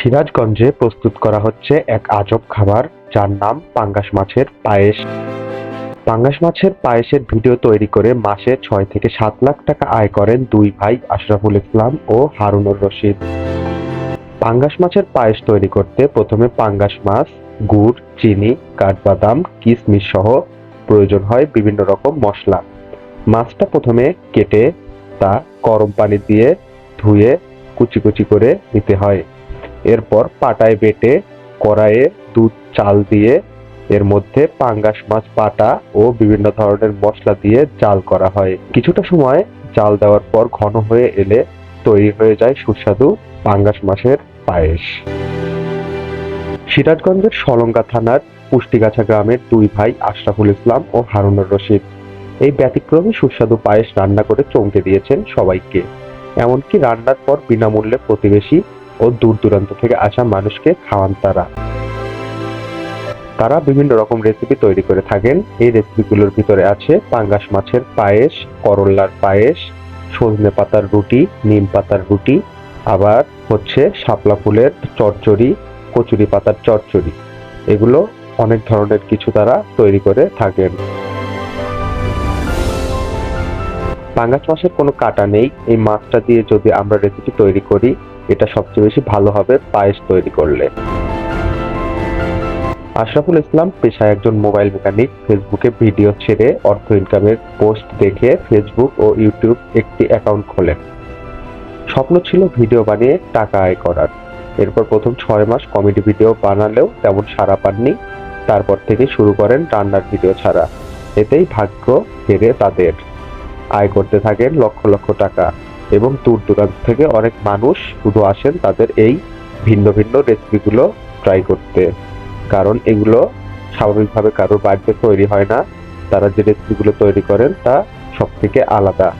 সিরাজগঞ্জে প্রস্তুত করা হচ্ছে এক আজব খাবার, যার নাম পাঙ্গাস মাছের পায়েস। পাঙ্গাস মাছের পায়েসের ভিডিও তৈরি করে মাসে ছয় থেকে সাত লাখ টাকা আয় করেন দুই ভাই, আশরাফুল ইসলাম ও হারুনুর রশিদ। পাঙ্গাস মাছের পায়েস তৈরি করতে প্রথমে পাঙ্গাস মাছ, গুড়, চিনি, কাঠবাদাম কিশমিশ সহ প্রয়োজন হয় বিভিন্ন রকম মশলা। মাছটা প্রথমে কেটে তা গরম পানি দিয়ে ধুয়ে কুচি কুচি করে নিতে হয়। এরপর পাটায় বেটে কড়াইয়ে দুধ, চাল দিয়ে এর মধ্যে পাঙ্গাস মাছ, পাটা ও বিভিন্ন ধরনের মশলা দিয়ে জাল করা হয়। কিছুটা সময় জাল দেওয়ার পর ঘন হয়ে এলে তৈরি হয়ে যায় সুস্বাদু পাঙ্গাস মাছের পায়েস। সিরাজগঞ্জের সলঙ্গা থানার পুষ্টিগাছা গ্রামের দুই ভাই আশরাফুল ইসলাম ও হারুনুর রশিদ এই ব্যতিক্রমী সুস্বাদু পায়েস রান্না করে চমকে দিয়েছেন সবাইকে। এমনকি রান্নার পর বিনামূল্যে প্রতিবেশী ও দূর দূরান্ত থেকে আসা মানুষকে খাওয়ান তারা। তারা বিভিন্ন রকম রেসিপি তৈরি করে থাকেন। এই রেসিপিগুলোর ভিতরে আছে পাঙ্গাস মাছের পায়েস, করল্লার পায়েস, সজনে পাতার রুটি, নিম পাতার রুটি, আবার হচ্ছে শাপলা ফুলের চচ্চড়ি, কচুরি পাতার চচ্চড়ি। এগুলো অনেক ধরনের কিছু তারা তৈরি করে থাকেন। পাঙ্গাস মাছের কোনো কাটা নেই। এই মাছটা দিয়ে যদি আমরা রেসিপি তৈরি করি এটা সবচেয়ে বেশি ভালো হবে পায়েস তৈরি করলে। আশরাফুল ইসলাম পেশায় একজন মোবাইল মেকানিক, ফেসবুকে ভিডিও ছেড়ে অর্থ ইনকামের পোস্ট দেখে ফেসবুক ও ইউটিউব একটি অ্যাকাউন্ট খোলেন। স্বপ্ন ছিল ভিডিও বানিয়ে টাকা আয় করার। এরপর প্রথম ছয় মাস কমেডি ভিডিও বানালেও তেমন সাড়া পাননি। তারপর থেকে শুরু করেন রান্নার ভিডিও ছাড়া। এতেই ভাগ্য হেরে তাদের। আয় করতে থাকেন লক্ষ লক্ষ টাকা। এবং দূর দূরান্ত থেকে অনেক মানুষ শুধু আসেন তাদের এই ভিন্ন ভিন্ন রেসিপিগুলো ট্রাই করতে। কারণ এগুলো স্বাভাবিকভাবে কারোর বাড়িতে তৈরি হয় না। তারা যে রেসিপিগুলো তৈরি করেন তা সব থেকে আলাদা।